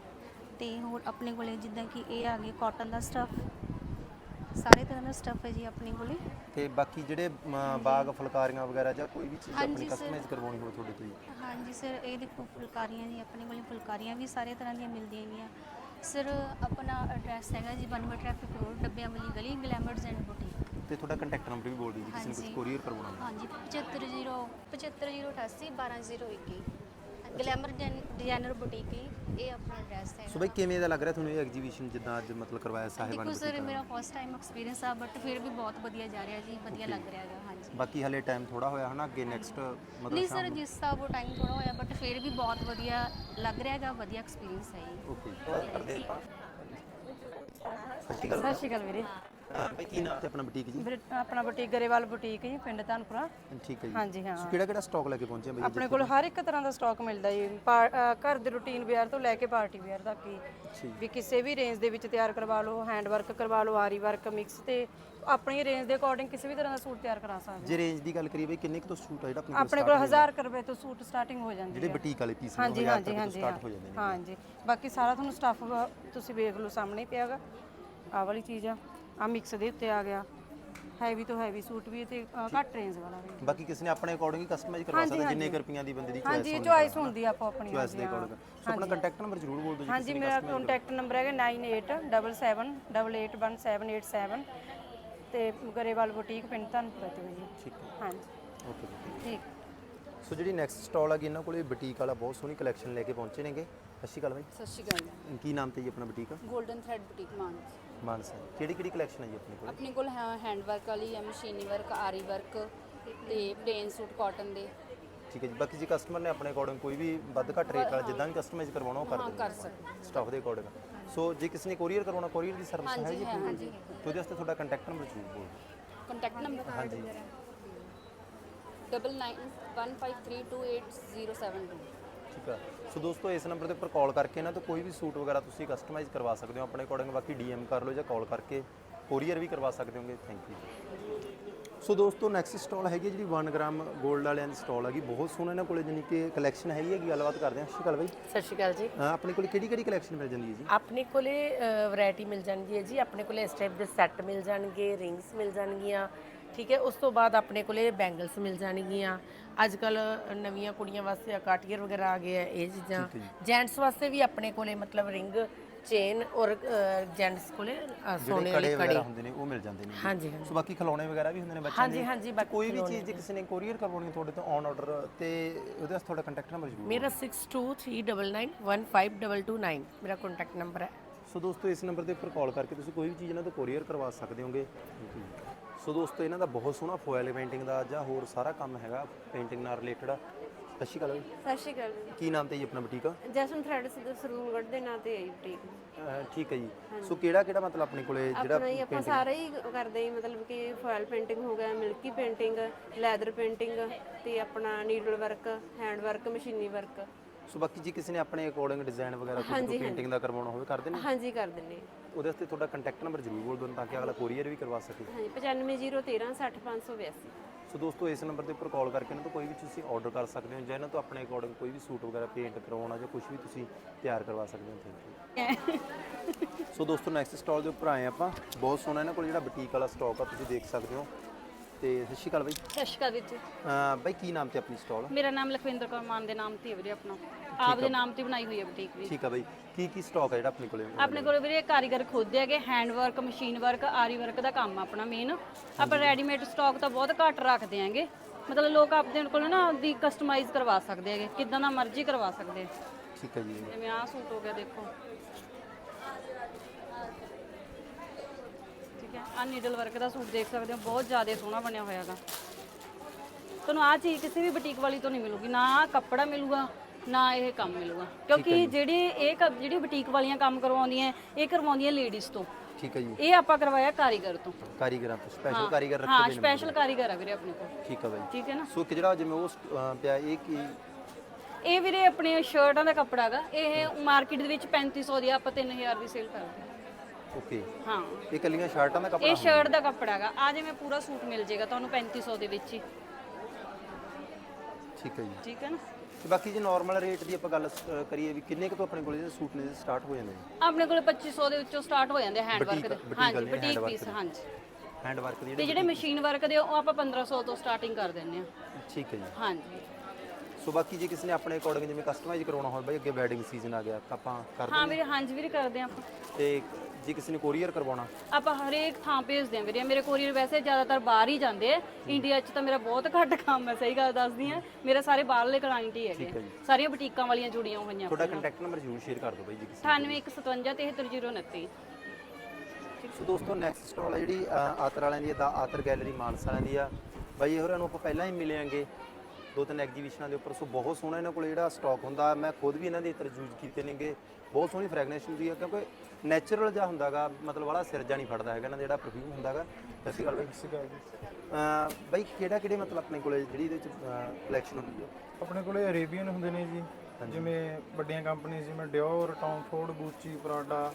ਤੇ ਹੋਰ ਆਪਣੇ ਕੋਲੇ ਜਿੱਦਾਂ ਕਿ ਇਹ ਆ ਗਏ ਕਾਟਨ ਦਾ ਸਟਫ ਸਾਰੇ ਤਰ੍ਹਾਂ ਦਾ ਸਟੱਫ ਹੈ ਜੀ ਆਪਣੇ ਕੋਲੇ। ਤੇ ਬਾਕੀ ਜਿਹੜੇ ਬਾਗ ਫੁਲਕਾਰੀਆਂ ਵਗੈਰਾ ਜਾਂ ਕੋਈ ਵੀ ਚੀਜ਼ ਹਾਂਜੀ ਆਪਣੀ sir। ਕਸਟਮਾਈਜ਼ ਕਰਵਾਉਣੀ ਹੋਵੇ ਤੁਹਾਡੇ ਤੋਂ ਜੀ। ਹਾਂਜੀ ਸਰ ਇਹ ਦੇਖੋ ਫੁਲਕਾਰੀਆਂ ਜੀ ਆਪਣੇ ਕੋਲੇ ਫੁਲਕਾਰੀਆਂ ਵੀ ਸਾਰੇ ਤਰ੍ਹਾਂ ਦੀਆਂ ਮਿਲਦੀਆਂ ਹੈਗੀਆਂ। ਸਰ ਆਪਣਾ ਐਡਰੈਸ ਹੈਗਾ ਜੀ ਬਨਵਰ ਟ੍ਰੈਫਿਕ ਰੋਡ ਡੱਬਿਆਂ ਵਾਲੀ ਗਲੀ ਗਲੈਮਰਸ ਐਂਡ ਬੁਟੀਕ ਤੇ ਤੁਹਾਡਾ ਕੰਟੈਕਟ ਨੰਬਰ ਵੀ ਬੋਲ ਦਿਓ ਜੀ ਕਿਸੇ ਨੇ ਕੁਝ ਹਾਂਜੀ। ਕੋਰੀਅਰ ਕਰਵਾਉਣਾ ਹੋਵੇ। ਹਾਂਜੀ 750 75088 12021 ਗਲੈਮਰ ਡਿਜ਼ਾਈਨਰ ਬੁਟੀਕ ਇਹ ਆਪਣਾ ਐਡਰੈਸ ਹੈ ਸੋ ਬਈ ਕਿਵੇਂ ਦਾ ਲੱਗ ਰਿਹਾ ਤੁਹਾਨੂੰ ਇਹ ਐਗਜੀਬਿਸ਼ਨ ਜਿੱਦਾਂ ਅੱਜ ਮਤਲਬ ਕਰਵਾਇਆ ਸਾਹਿਬਾਨ ਦੇਖੋ ਸਰ ਮੇਰਾ ਫਸਟ ਟਾਈਮ ਐਕਸਪੀਰੀਅੰਸ ਆ ਬਟ ਫਿਰ ਵੀ ਬਹੁਤ ਵਧੀਆ ਜਾ ਰਿਹਾ ਜੀ ਵਧੀਆ ਲੱਗ ਰਿਹਾ ਹੈਗਾ ਹਾਂਜੀ। ਬਾਕੀ ਹਲੇ ਟਾਈਮ ਥੋੜਾ ਹੋਇਆ ਹਨਾ ਅੱਗੇ ਨੈਕਸਟ ਮਤਲਬ ਨਹੀਂ ਸਰ ਜਿਸ ਹਿਸਾਬ ਉਹ ਟਾਈਮ ਥੋੜਾ ਹੋਇਆ ਬਟ ਫਿਰ ਵੀ ਬਹੁਤ ਵਧੀਆ ਲੱਗ ਰਿਹਾ ਹੈਗਾ ਵਧੀਆ ਐਕਸਪੀਰੀਅੰਸ ਹੈ ਜੀ। ਓਕੇ ਸਤਿ ਸ਼੍ਰੀ ਅਕਾਲ ਵੀਰੇ। ਬਈ ਕੀ ਨਾਮ? ਤੇ ਆਪਣਾ ਬੁਟੀਕ ਜੀ? ਵੀਰੇ ਆਪਣਾ ਬੁਟੀਕ ਗਰੇਵਾਲ ਬੁਟੀਕ ਜੀ ਪਿੰਡ ਧਨਪੁਰਾ। ਠੀਕ ਹੈ ਜੀ। ਹਾਂਜੀ, ਹਾਂ। ਸੋ ਕਿਹੜਾ ਕਿਹੜਾ ਸਟਾਕ ਲੈ ਕੇ ਪਹੁੰਚੇ ਆ ਬਈ? ਆਪਣੇ ਕੋਲ ਹਰ ਇੱਕ ਤਰ੍ਹਾਂ ਦਾ ਸਟਾਕ ਮਿਲਦਾ ਜੀ। ਪਾ- ਅ, ਘਰ ਦੇ ਰੂਟੀਨ ਵੇਅਰ ਤੋਂ ਲੈ ਕੇ ਪਾਰਟੀ ਵੇਅਰ ਤੱਕ ਹੀ ਵੀ ਕਿਸੇ ਵੀ ਰੇਂਜ ਦੇ ਵਿੱਚ ਤਿਆਰ ਕਰਵਾ ਲਓ ਹੈਂਡ ਵਰਕ ਕਰਵਾ ਲਓ ਆਰੀ ਵਰਕ ਮਿਕਸ ਤੇ ਆਪਣੀ ਰੇਂਜ ਦੇ ਅਕੋਰਡਿੰਗ ਕਿਸੇ ਵੀ ਤਰ੍ਹਾਂ ਦਾ ਸੂਟ ਤਿਆਰ ਕਰਾ ਸਕਦੇ। ਜੇ ਰੇਂਜ ਦੀ ਗੱਲ ਕਰੀਏ ਬਈ ਕਿੰਨੇ ਕੁ ਤੋਂ ਸੂਟ ਆ ਜਿਹੜਾ ਆਪਣੇ ਹੋ। ਆਪਣੇ ਕੋਲ 1000 ਕੁ ਰੁਪਏ ਤੋਂ ਸੂਟ ਸਟਾਰਟਿੰਗ ਹੋ ਜਾਂਦੀ ਜਿਹੜੇ ਹੈ ਬੁਟੀਕ ਵਾਲੇ ਪੀਸ ਨੇ ਹਾਂਜੀ ਉਹ ਹਾਂਜੀ ਹਾਂਜੀ ਹਾਂਜੀ ਸਟਾਰਟ ਹੋ। ਜਾਂਦੇ ਨੇ। ਹਾਂਜੀ। ਬਾਕੀ ਸਾਰਾ ਤੁਹਾਨੂੰ ਸਟੱਫ ਤੁਸੀਂ ਵੇਖ ਲਓ ਸਾਹਮਣੇ ਪਿਆਗਾ ਆਹ ਵਾਲੀ ਚੀਜ਼ ਆ। ਆ ਮਿਕਸ ਦੇ ਉੱਤੇ ਆ ਗਿਆ ਹੈਵੀ ਤੋਂ ਹੈਵੀ ਸੂਟ ਵੀ ਤੇ ਅ, ਘੱਟ ਰੇਂਜ ਵਾਲਾ ਵੀ ਬਾਕੀ ਕਿਸੇ ਨੇ ਆਪਣੇ ਅਕੋਰਡਿੰਗ ਕਸਟਮਾਈਜ਼ ਕਰਵਾ ਹਾਂਜੀ, ਸਕਦਾ ਜਿੰਨੇ। ਕੁ ਰੁਪਈਆਂ ਦੀ ਬੰਦੇ ਦੀ ਹਾਂਜੀ ਚੋਇਸ ਹੁੰਦੀ ਆ ਆਪੋ ਆਪਣੀ ਚੋਇਸ ਦੇ ਹਾਂ। ਅਕੋਰਡਿੰਗ ਸੋ ਆਪਣਾ ਕੰਟੈਕਟ ਨੰਬਰ ਜ਼ਰੂਰ ਬੋਲ ਦਿਓ ਜੀ ਹਾਂਜੀ ਮੇਰਾ ਕੰਟੈਕਟ ਨੰਬਰ ਹੈਗਾ 9877881787 ਤੇ ਗਰੇਵਾਲ ਬੁਟੀਕ ਪਿੰਡ ਧਨਪੁਰਾ ਤੇ ਜੀ ਠੀਕ ਹੈ ਹਾਂਜੀ ਓਕੇ ਠੀਕ ਸੋ ਜਿਹੜੀ ਨੈਕਸਟ ਸਟਾਲ ਹੈਗੀ ਇਹਨਾਂ ਕੋਲੇ ਬੁਟੀਕ ਵਾਲਾ ਬਹੁਤ ਸੋਹਣੀ ਕਲੈਕਸ਼ਨ ਲੈ ਕੇ ਪਹੁੰਚੇ ਨੇਗੇ ਸਤਿ ਸ਼੍ਰੀ ਅਕਾਲ ਬਾਈ। ਸਤਿ ਸ਼੍ਰੀ ਅਕਾਲ। ਕੀ ਨਾਮ ਤੇ ਜੀ ਆਪਣਾ ਬੁਟੀਕ ਗੋਲਡਨ ਥ੍ਰੈਡ ਬੁਟੀਕ ਮਾਨ ਮਾਨਸਾ। ਕਿਹੜੀ ਕਿਹੜੀ ਕਲੈਕਸ਼ਨ ਹੈ ਜੀ ਆਪਣੇ ਕੋਲ? ਆਪਣੇ ਕੋਲ ਹੈ ਹੈਂਡ ਵਰਕ ਵਾਲੀ ਹੈ ਮਸ਼ੀਨੀ ਵਰਕ ਆਰੀ ਵਰਕ ਤੇ ਪਲੇਨ ਸੂਟ ਕਾਟਨ ਦੇ। ਠੀਕ ਹੈ ਜੀ। ਬਾਕੀ ਜੇ ਕਸਟਮਰ ਨੇ ਆਪਣੇ ਅਕੋਰਡਿੰਗ ਕੋਈ ਵੀ ਵੱਧ ਘੱਟ ਰੇਟ ਵਾਲਾ ਜਿੱਦਾਂ ਵੀ ਕਸਟਮਾਈਜ਼ ਕਰਵਾਉਣਾ ਉਹ ਕਰ ਹਾਂ ਦਿੰਦੇ ਕਰ ਸਕਦੇ। ਸਟਾਫ ਦੇ ਅਕੋਰਡਿੰਗ ਸੋ ਜੇ ਕਿਸੇ ਨੇ ਕੋਰੀਅਰ ਕਰਵਾਉਣਾ ਕੋਰੀਅਰ ਦੀ ਸਰਵਿਸ ਹੈ ਜੀ ਹੈ? ਹਾਂਜੀ। ਤੇ ਉਹਦੇ ਵਾਸਤੇ ਤੁਹਾਡਾ ਕੰਟੈਕਟ ਨੰਬਰ ਜ਼ਰੂਰ ਬੋਲ ਦਿਓ। ਕੰਟੈਕਟ ਨੰਬਰ ਹਾਂਜੀ। 9915532872 ਠੀਕ ਆ। ਸੋ ਦੋਸਤੋ ਇਸ ਨੰਬਰ ਦੇ ਉੱਪਰ ਕਾਲ ਕਰਕੇ ਨਾ ਤਾਂ ਕੋਈ ਵੀ ਸੂਟ ਵਗੈਰਾ ਤੁਸੀਂ ਕਸਟਮਾਈਜ਼ ਕਰਵਾ ਸਕਦੇ ਹੋ। ਆਪਣੇ ਅਕੋਰਡਿੰਗ ਬਾਕੀ ਡੀਐਮ ਕਰ ਲਓ ਜਾਂ ਕਾਲ ਕਰਕੇ ਕੋਰੀਅਰ ਵੀ ਕਰਵਾ ਸਕਦੇ ਹੋਗੇ। ਥੈਂਕ ਯੂ ਸੋ ਦੋਸਤੋ ਨੈਕਸਟ ਸਟਾਲ ਹੈਗੀ ਜਿਹੜੀ 1 ਗ੍ਰਾਮ 골ਡ ਵਾਲਿਆਂ ਦੀ ਸਟਾਲ ਹੈਗੀ ਬਹੁਤ ਸੋਹਣਾ ਇਹਨਾਂ ਕੋਲੇ ਜਾਨੀ ਕਿ ਕਲੈਕਸ਼ਨ ਹੈਗੀ ਹੈਗੀ ਗੱਲਬਾਤ ਕਰਦੇ ਹਾਂ। ਸਤਿ ਸ਼੍ਰੀ ਅਕਾਲ ਬਾਈ। ਸਤਿ ਸ਼੍ਰੀ ਅਕਾਲ ਜੀ। ਅਹ ਆਪਣੇ ਕੋਲੇ ਕਿਹੜੀ ਕਿਹੜੀ ਕਲੈਕਸ਼ਨ ਮਿਲ ਜਾਂਦੀ ਹੈ ਜੀ? ਆਪਣੇ ਕੋਲੇ ਵੈਰਾਈਟੀ ਮਿਲ ਜਾਂਦੀ ਹੈ ਜੀ। ਆਪਣੇ ਕੋਲੇ ਇਸ ਟਾਈਪ ਦੇ ਸੈੱਟ ਮਿਲ ਜਾਣਗੇ ਰਿੰਗਸ ਮਿਲ ਜਾਣਗੀਆਂ। ਠੀਕ ਹੈ ਉਸ ਤੋਂ ਬਾਅਦ ਆਪਣੇ ਕੋਲੇ ਬੈਂਗਲਸ ਮਿਲ ਜਾਣਗੀਆਂ। ਅੱਜ ਕੱਲ ਨਵੀਆਂ ਕੁੜੀਆਂ ਵਾਸਤੇ ਕਾਟੀਅਰ ਵਗੈਰਾ ਆ ਗਏ ਆ ਇਹ ਚੀਜ਼ਾਂ। ਜੈਂਟਸ ਵਾਸਤੇ ਵੀ ਆਪਣੇ ਕੋਲੇ ਮਤਲਬ ਰਿੰਗ ਚੇਨ ਔਰ ਜੈਂਟਸ ਕੋਲੇ ਸੋਨੇ ਵਾਲੀ ਕੜੇ। ਹੁੰਦੇ ਨੇ ਉਹ ਮਿਲ ਜਾਂਦੇ ਨੇ। ਹਾਂਜੀ ਹਾਂਜੀ। ਸੋ ਬਾਕੀ ਖਿਡੌਣੇ ਵਗੈਰਾ ਵੀ ਹੁੰਦੇ ਨੇ ਬੱਚਿਆਂ ਹਾਂਜੀ, ਦੇ। ਹਾਂਜੀ, ਬਾਕੀ ਕੋਈ ਵੀ ਚੀਜ਼ ਜੇ ਕਿਸੇ ਨੇ ਕੋਰੀਅਰ ਕਰਵਾਉਣੀ ਤੁਹਾਡੇ ਤੋਂ ਔਨ ਆਰਡਰ ਤੇ ਉਹਦੇ ਵਾਸਤੇ ਤੁਹਾਡਾ ਕੰਟੈਕਟ ਨੰਬਰ ਜ਼ਰੂਰ ਮੇਰਾ 6239915229 ਮੇਰਾ ਕੰਟੈਕਟ ਨੰਬਰ ਹੈ। ਸੋ ਦੋਸਤੋ ਇਸ ਨੰਬਰ ਦੇ ਉੱਪਰ ਕਾਲ ਕਰਕੇ ਤੁਸੀਂ ਕੋਈ ਵੀ ਚੀਜ਼ ਇਹਨਾਂ ਤੋਂ ਕੋਰੀਅਰ ਕਰਵਾ ਸਕਦੇ ਹੋਗੇ। ਸੋ ਦੋਸਤੋ ਇਹਨਾਂ ਦਾ ਬਹੁਤ ਸੋਹਣਾ ਫੋਇਲ ਪੇਂਟਿੰਗ ਦਾ ਜਾਂ ਹੋਰ ਸਾਰਾ ਕੰਮ ਹੈਗਾ ਪੇਂਟਿੰਗ ਨਾਲ ਰਿਲੇਟਡ ਸਤਿ ਸ਼੍ਰੀ ਅਕਾਲ ਬਾਈ। ਸਤਿ ਸ਼੍ਰੀ ਅਕਾਲ ਜੀ। ਕੀ ਨਾਮ ਤੇ ਜੀ ਆਪਣਾ ਬੁਟੀਕ ਜੈਸਨ ਥ੍ਰੈਡਸ ਦੇ ਸਰੂਨਗੜ੍ਹ ਦੇ ਨਾਂ ਤੇ ਹੈ ਜੀ ਬੁਟੀਕ। ਠੀਕ ਹੈ ਜੀ। ਸੋ ਕਿਹੜਾ ਕਿਹੜਾ ਮਤਲਬ ਆਪਣੇ ਕੋਲੇ ਜਿਹੜਾ ਆਪਣਾ ਹੀ ਆਪਾਂ ਸਾਰੇ ਹੀ ਕਰਦੇ ਹਾਂ ਮਤਲਬ ਕਿ ਫੋਇਲ ਪੇਂਟਿੰਗ ਹੋ ਗਿਆ ਮਿਲਕੀ ਪੇਂਟਿੰਗ ਲੈਦਰ ਪੇਂਟਿੰਗ ਤੇ ਆਪਣਾ ਨੀਡਲ ਵਰਕ ਹੈਂਡ ਵਰਕ ਮਸ਼ੀਨੀ ਵਰਕ ਸੋ ਬਾਕੀ ਜੀ ਕਿਸੇ ਨੇ ਆਪਣੇ ਅਕੋਰਡਿੰਗ ਡਿਜ਼ਾਈਨ ਵਗੈਰਾ ਕੋਈ ਹਾਂਜੀ, ਪੇਂਟਿੰਗ ਦਾ ਕਰਵਾਉਣਾ ਹੋਵੇ ਕਰ ਦੇਣੇ ਹਾਂਜੀ ਕਰ ਦਿੰਨੇ। ਉਹਦੇ ਵਾਸਤੇ ਤੁਹਾਡਾ ਕੰਟੈਕਟ ਨੰਬਰ ਜ਼ਰੂਰ ਬੋਲ ਦਿਓ ਤਾਂ ਕਿ ਅਗਲਾ ਕੋਰੀਅਰ ਵੀ ਕਰਵਾ ਸਕੇ। ਹਾਂਜੀ 95013 60582 ਸੋ ਦੋਸਤੋ ਇਸ ਨੰਬਰ ਦੇ ਉੱਪਰ ਕਾਲ ਕਰਕੇ ਇਹਨਾਂ ਤੋਂ ਕੋਈ ਵੀ ਤੁਸੀਂ ਆਰਡਰ ਕਰ ਸਕਦੇ ਹੋ ਜਾਂ ਇਹਨਾਂ ਤੋਂ ਆਪਣੇ ਅਕੋਰਡਿੰਗ ਕੋਈ ਵੀ ਸੂਟ ਵਗੈਰਾ ਪੇਂਟ ਕਰਵਾਉਣਾ ਜਾਂ ਕੁਝ ਵੀ ਤੁਸੀਂ ਤਿਆਰ ਕਰਵਾ ਸਕਦੇ ਹੋ ਥੈਂਕ ਯੂ ਸੋ ਦੋਸਤੋ ਨੈਕਸਟ ਸਟਾਲ ਦੇ ਉੱਪਰ ਆਏ ਆਪਾਂ। ਬਹੁਤ ਸੋਹਣਾ ਇਹਨਾਂ ਕੋਲ ਜਿਹੜਾ ਬੁਟੀਕ ਵਾਲਾ ਸਟਾਕ ਆ ਤੁਸੀਂ ਦੇਖ ਸਕਦੇ ਹੋ। ਤੇ ਸਤਿ ਸ਼੍ਰੀ ਅਕਾਲ ਬਾਈ। ਸਤਿ ਸ਼੍ਰੀ ਅਕਾਲ ਵੀਰ ਜੀ। ਅਹ ਬਾਈ ਕੀ ਨਾਮ ਤੇ ਆਪਣੀ ਸਟਾਲ ਮੇਰਾ ਨਾਮ ਲਖਵਿੰਦਰ ਕੌਰ ਮਾਨ ਦੇ ਨਾਮ ਤੇ ਹੈ ਵੀਰੇ ਆਪਣਾ। ਆਪ ਦੇ ਨਾਮ ਤੇ ਬਣਾਈ ਹੋਈ ਹੈ ਬੁਟੀਕ ਵੀ। ਠੀਕ ਆ ਬਾਈ। ਕੀ ਕੀ ਸਟਾਕ ਹੈ ਜਿਹੜਾ ਆਪਣੇ ਕੋਲੇ? ਆਪਣੇ ਕੋਲ ਵੀਰੇ ਕਾਰੀਗਰ ਖੁਦ ਹੈਗੇ ਹੈਂਡ ਵਰਕ ਮਸ਼ੀਨ ਵਰਕ ਆਰੀ ਵਰਕ ਦਾ ਕੰਮ ਆ ਆਪਣਾ ਮੇਨ ਆਪਾਂ ਰੈਡੀਮੇਡ ਸਟਾਕ ਤਾਂ ਬਹੁਤ ਘੱਟ ਰੱਖਦੇ ਆਂਗੇ ਮਤਲਬ ਲੋਕ ਆਪਣੇ ਕੋਲ ਨਾ ਦੀ ਕਸਟਮਾਈਜ਼ ਕਰਵਾ ਸਕਦੇ ਹੈਗੇ ਕਿਦਾਂ ਦਾ ਮਰਜ਼ੀ ਕਰਵਾ ਸਕਦੇ ਆ। ਠੀਕ ਹੈ ਜੀ। ਜਿਵੇਂ ਆਹ ਸੂਟ ਹੋ ਗਿਆ ਦੇਖੋ ਠੀਕ ਹੈ ਆ ਨੀਡਲ ਵਰਕ ਦਾ ਸੂਟ ਦੇਖ ਸਕਦੇ ਹੋ ਬਹੁਤ ਜ਼ਿਆਦਾ ਸੋਹਣਾ ਬਣਿਆ ਹੋਇਆ ਹੈਗਾ। ਤੁਹਾਨੂੰ ਆ ਚੀਜ਼ ਕਿਸੇ ਵੀ ਬੁਟੀਕ ਵਾਲੀ ਤੋਂ ਨਹੀਂ ਮਿਲੂਗੀ ਨਾ ਕੱਪੜਾ ਮਿਲੂਗਾ ਨਾ ਇਹ ਕੰਮ ਮਿਲੂਗਾ। ਕਿਉਂਕਿ ਜਿਹੜੇ ਇਹ ਕ- ਜਿਹੜੀ ਬੁਟੀਕ ਵਾਲੀਆਂ ਕੰਮ ਕਰਵਾਉਂਦੀਆਂ ਇਹ ਕਰਵਾਉਂਦੀਆਂ ਲੇਡੀਜ਼ ਤੋਂ। ਠੀਕ ਹੈ ਜੀ। ਇਹ ਆਪਾਂ ਕਰਵਾਇਆ ਕਾਰੀਗਰ ਤੋਂ। ਕਾਰੀਗਰਾਂ ਤੋਂ ਸਪੈਸ਼ਲ ਕਾਰੀਗਰ ਰੱਖੇ ਹਾਂ ਹੋਏ ਨੇ ਸਪੈਸ਼ਲ ਕਾਰੀਗਰ ਆ ਵੀਰੇ ਆਪਣੇ ਕੋਲ। ਠੀਕ ਆ ਬਾਈ। ਠੀਕ ਹੈ ਨਾ? ਸੋ ਇੱਕ ਜਿਹੜਾ ਜਿਵੇਂ ਉਹ ਸ- ਅਹ ਪਿਆ ਇਹ ਕੀ? ਇਹ ਵੀਰੇ ਆਪਣੇ ਸ਼ਰਟਾਂ ਦਾ ਕੱਪੜਾ ਹੈਗਾ। ਇਹ ਮਾਰਕੀਟ ਦੇ ਵਿੱਚ 3500 ਦੀ ਆ, ਆਪਾਂ 3000 ਦੀ ਸੇਲ ਕਰਦੇ ਹਾਂ। ਓਕੇ ਹਾਂ। ਇਹ ਕੱਲੀਆਂ ਸ਼ਰਟਾਂ ਦਾ ਕੱਪੜਾ ਇਹ ਸ਼ਰਟ ਦਾ ਕੱਪੜਾ ਹੈਗਾ। ਆ ਜਿਵੇਂ ਪੂਰਾ ਸੂਟ ਮਿਲ ਜੇਗਾ ਤੁਹਾਨੂੰ 3500 ਦੇ ਵਿੱਚ ਹੀ। ਠੀਕ ਹੈ ਜੀ। ਠੀਕ ਹੈ ਨਾ? ਤੇ ਬਾਕੀ ਜੇ ਨਾਰਮਲ ਰੇਟ ਦੀ ਆਪਾਂ ਗੱਲ ਕਰੀਏ ਵੀ ਕਿੰਨੇ ਕੁ ਤੋਂ ਆਪਣੇ ਕੋਲ ਸੂਟ ਨੇ ਸਟਾਰਟ ਹੋ ਜਾਂਦੇ ਨੇ? ਆਪਣੇ ਕੋਲ 2500 ਦੇ ਵਿੱਚੋਂ ਸਟਾਰਟ ਹੋ ਜਾਂਦੇ ਹੈਂਡ ਵਰਕ Boutique- ਦੇ। boutique ਹਾਂਜੀ ਵਾਲੇ ਬੁਟੀਕ ਪੀਸ ਦੇ। ਹਾਂਜੀ। ਹੈਂਡ ਵਰਕ ਦੀ ਤੇ ਜਿਹੜੇ ਮਸ਼ੀਨ ਵਰਕ ਦੇ ਉਹ ਆਪਾਂ 1500 ਤੋਂ ਸਟਾਰਟਿੰਗ ਕਰ ਦਿੰਦੇ ਆ ਠੀਕ ਹੈ ਜੀ। ਹਾਂਜੀ। ਸੋ ਬਾਕੀ ਜੇ ਕਿਸੇ ਨੇ ਆਪਣੇ ਅਕੋਰਡਿੰਗ ਜਿਵੇਂ ਕਸਟਮਾਈਜ਼ ਕਰਾਉਣਾ ਹੋਵੇ ਬਾਈ ਅੱਗੇ ਵੈਡਿੰਗ ਸੀਜ਼ਨ ਆ ਗਿਆ ਤਾਂ ਆਪਾਂ ਕਰ ਹਾਂ ਦਿੰਦੇ ਵੀਰੇ ਹਾਂਜੀ ਵੀਰੇ ਕਰਦੇ ਆ ਆਪਾਂ। ਤੇ ਜੇ ਕਿਸੇ ਨੇ ਕੋਰੀਅਰ ਕਰਵਾਉਣਾ? ਆਪਾਂ ਹਰੇਕ ਥਾਂ ਭੇਜਦੇ ਆ ਵੀਰੇ। ਮੇਰੇ ਕੋਰੀਅਰ ਵੈਸੇ ਜ਼ਿਆਦਾਤਰ ਬਾਹਰ ਹੀ ਜਾਂਦੇ ਆ। ਇੰਡੀਆ 'ਚ ਤਾਂ ਮੇਰਾ ਬਹੁਤ ਘੱਟ ਕੰਮ ਹੈ ਸਹੀ ਗੱਲ ਦੱਸਦੀ ਆ ਮੇਰੇ ਸਾਰੇ ਬਾਹਰਲੇ ਕਲਾਇੰਟ ਹੀ ਹੈਗੇ ਹੈ ਜੀ। ਸਾਰੀਆਂ ਬੁਟੀਕਾਂ ਵਾਲੀਆਂ ਜੁੜੀਆਂ ਹੋਈਆਂ ਤੁਹਾਡਾ ਕੰਟੈਕਟ ਨੰਬਰ ਜ਼ਰੂਰ ਸ਼ੇਅਰ ਕਰ ਦਿਓ ਬਾਈ ਜੀ ਕਿਸੇ 9815 73029 ਸੋ ਦੋਸਤੋ ਨੈਕਸਟ ਸਟਾਲ ਹੈ ਜਿਹੜੀ ਅ, ਆਤਰ ਵਾਲਿਆਂ ਦੀ ਹੈ, ਦਾ ਆਤਰ ਗੈਲਰੀ ਮਾਨਸਾ ਵਾਲਿਆਂ ਦੀ ਆ। ਬਾਈ ਹੋਰਾਂ ਨੂੰ ਆਪਾਂ ਪਹਿਲਾਂ ਹੀ ਮਿਲਿਆਂਗੇ ਦੋ ਤਿੰਨ ਐਗਜੀਬਿਸ਼ਨਾਂ ਦੇ ਉੱਪਰ, ਸੋ ਬਹੁਤ ਸੋਹਣਾ ਇਹਨਾਂ ਕੋਲ ਜਿਹੜਾ ਸਟਾਕ ਹੁੰਦਾ, ਮੈਂ ਖੁਦ ਵੀ ਇਹਨਾਂ ਦੇ ਇਤਰ ਯੂਜ਼ ਕੀਤੇ ਨੇਗੇ। ਬਹੁਤ ਸੋਹਣੀ ਫ੍ਰੈਗਨੈਂਸ ਹੁੰਦੀ ਹੈ ਕਿਉਂਕਿ ਨੈਚੁਰਲ ਜਿਹਾ ਹੁੰਦਾਗਾ, ਮਤਲਬ ਵਾਲਾ ਸਿਰਜਾ ਨਹੀਂ ਫੜਦਾ ਹੈਗਾ ਇਹਨਾਂ ਦਾ ਜਿਹੜਾ ਪਰਫਿਊਮ ਹੁੰਦਾਗਾ। ਸਤਿ ਸ਼੍ਰੀ ਅਕਾਲ ਜੀ ਬਾਈ ਕਿਹੜਾ ਕਿਹੜੇ ਮਤਲਬ ਆਪਣੇ ਕੋਲੇ ਜਿਹੜੀ ਇਹਦੇ 'ਚ ਕਲੈਕਸ਼ਨ ਹੁੰਦੀ ਹੈ ਆਪਣੇ ਕੋਲੇ ਅਰੇਬੀਅਨ ਹੁੰਦੇ ਨੇ ਜੀ। ਜਿਵੇਂ ਵੱਡੀਆਂ ਕੰਪਨੀਆਂ ਜਿਵੇਂ Dior Tom Ford Gucci Prada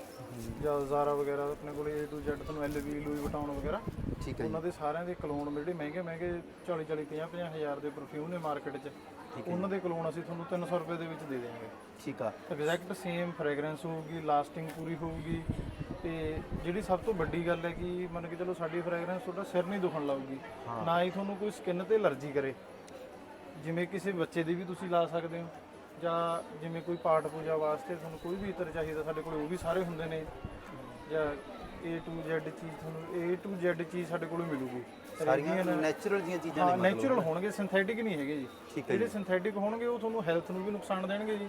ਜਾਂ ਜ਼ਾਰਾ ਵਗੈਰਾ ਆਪਣੇ ਕੋਲੇ A to Z ਤੁਹਾਨੂੰ ਐਲਵੀ ਲੂਈ ਵਟਾਉਣ ਵਗੈਰਾ ਠੀਕ ਹੈ ਜੀ। ਉਹਨਾਂ ਦੇ ਸਾਰਿਆਂ ਦੇ ਕਲੋਨ ਜਿਹੜੇ ਮਹਿੰਗੇ ਮਹਿੰਗੇ 40 40 50 50 ਹਜ਼ਾਰ ਦੇ ਪਰਫਿਊਮ ਨੇ ਮਾਰਕੀਟ 'ਚ। ਉਹਨਾਂ ਦੇ ਕਲੋਨ ਅਸੀਂ ਤੁਹਾਨੂੰ 300 ਰੁਪਏ ਦੇ ਵਿੱਚ ਦੇ ਦੇਵਾਂਗੇ ਠੀਕ ਆ। ਐਗਜ਼ੈਕਟ ਸੇਮ ਫ੍ਰੈਗਰੈਂਸ ਹੋਊਗੀ ਲਾਸਟਿੰਗ ਪੂਰੀ ਹੋਊਗੀ ਤੇ ਜਿਹੜੀ ਸਭ ਤੋਂ ਵੱਡੀ ਗੱਲ ਹੈ ਕਿ ਮੰਨ ਕੇ ਚਲੋ ਸਾਡੀ ਫ੍ਰੈਗਰੈਂਸ ਤੁਹਾਡਾ ਸਿਰ ਨਹੀਂ ਦੁਖਣ ਲਾਊਗੀ ਨਾ ਹੀ ਤੁਹਾਨੂੰ ਕੋਈ ਸਕਿਨ ਤੇ ਅਲਰਜੀ ਕਰੇ। ਜਿਵੇਂ ਕਿਸੇ ਬੱਚੇ ਦੀ ਵੀ ਤੁਸੀਂ ਲਾ ਸਕਦੇ ਹੋ। ਜਾਂ ਜਿਵੇਂ ਕੋਈ ਪਾਠ ਪੂਜਾ ਵਾਸਤੇ ਤੁਹਾਨੂੰ ਕੋਈ ਵੀ ਇਤਰ ਚਾਹੀਦਾ ਸਾਡੇ ਕੋਲ ਉਹ ਵੀ ਸਾਰੇ ਹੁੰਦੇ ਨੇ। ਜਾਂ A to Z ਚੀਜ਼ ਤੁਹਾਨੂੰ A to Z ਚੀਜ਼ ਸਾਡੇ ਕੋਲ ਮਿਲੂਗੀ। ਸਾਰੀਆਂ ਨੈਚੁਰਲ ਜੀਆਂ ਚੀਜ਼ਾਂ ਨੇ ਨੈਚੁਰਲ ਹੋਣਗੇ ਸਿੰਥੈਟਿਕ ਨਹੀਂ ਹੈਗੇ ਜੀ। ਜਿਹੜੇ ਸਿੰਥੈਟਿਕ ਹੋਣਗੇ ਉਹ ਤੁਹਾਨੂੰ ਹੈਲਥ ਨੂੰ ਵੀ ਨੁਕਸਾਨ ਦੇਣਗੇ ਜੀ।